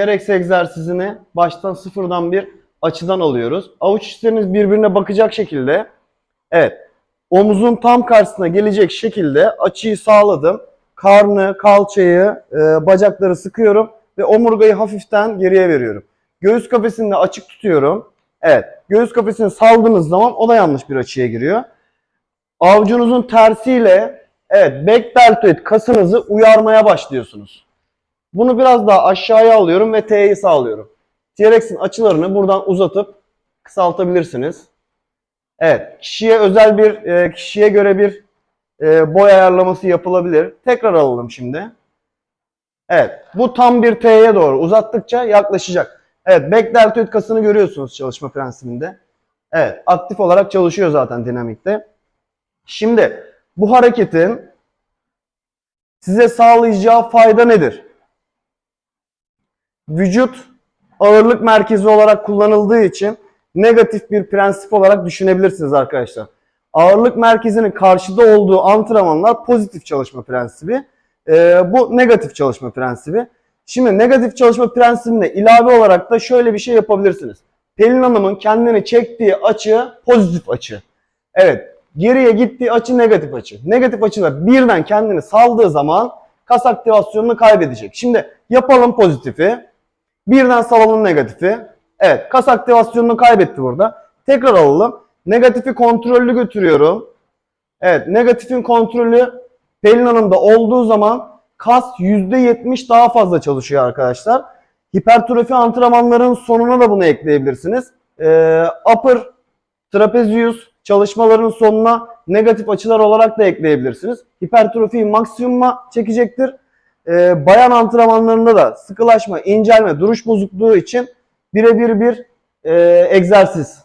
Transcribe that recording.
TRX egzersizini baştan sıfırdan bir açıdan alıyoruz. Avuç içleriniz birbirine bakacak şekilde. Evet. Omuzun tam karşısına gelecek şekilde açıyı sağladım. Karnı, kalçayı, e, bacakları sıkıyorum ve omurgayı hafiften geriye veriyorum. Göğüs kafesini de açık tutuyorum. Evet. Göğüs kafesini saldığınız zaman o da yanlış bir açıya giriyor. Avucunuzun tersiyle evet back deltoid kasınızı uyarmaya başlıyorsunuz. Bunu biraz daha aşağıya alıyorum ve T'yi sağlıyorum. TRX'in açılarını buradan uzatıp kısaltabilirsiniz. Evet, kişiye özel bir, e, kişiye göre bir e, boy ayarlaması yapılabilir. Tekrar alalım şimdi. Evet, bu tam bir T'ye doğru uzattıkça yaklaşacak. Evet, back deltoid kasını görüyorsunuz çalışma prensibinde. Evet, aktif olarak çalışıyor zaten dinamikte. Şimdi bu hareketin size sağlayacağı fayda nedir? Vücut ağırlık merkezi olarak kullanıldığı için negatif bir prensip olarak düşünebilirsiniz arkadaşlar. Ağırlık merkezinin karşıda olduğu antrenmanlar pozitif çalışma prensibi. Ee, bu negatif çalışma prensibi. Şimdi negatif çalışma prensibine ilave olarak da şöyle bir şey yapabilirsiniz. Pelin Hanım'ın kendini çektiği açı pozitif açı. Evet, geriye gittiği açı negatif açı. Negatif açıda birden kendini saldığı zaman kas aktivasyonunu kaybedecek. Şimdi yapalım pozitifi. Birden salalım negatifi. Evet kas aktivasyonunu kaybetti burada. Tekrar alalım. Negatifi kontrollü götürüyorum. Evet negatifin kontrolü Pelin Hanım'da olduğu zaman kas %70 daha fazla çalışıyor arkadaşlar. Hipertrofi antrenmanların sonuna da bunu ekleyebilirsiniz. Ee, upper trapezius çalışmaların sonuna negatif açılar olarak da ekleyebilirsiniz. Hipertrofiyi maksimuma çekecektir. Ee, bayan antrenmanlarında da sıkılaşma, incelme, duruş bozukluğu için birebir bir e, egzersiz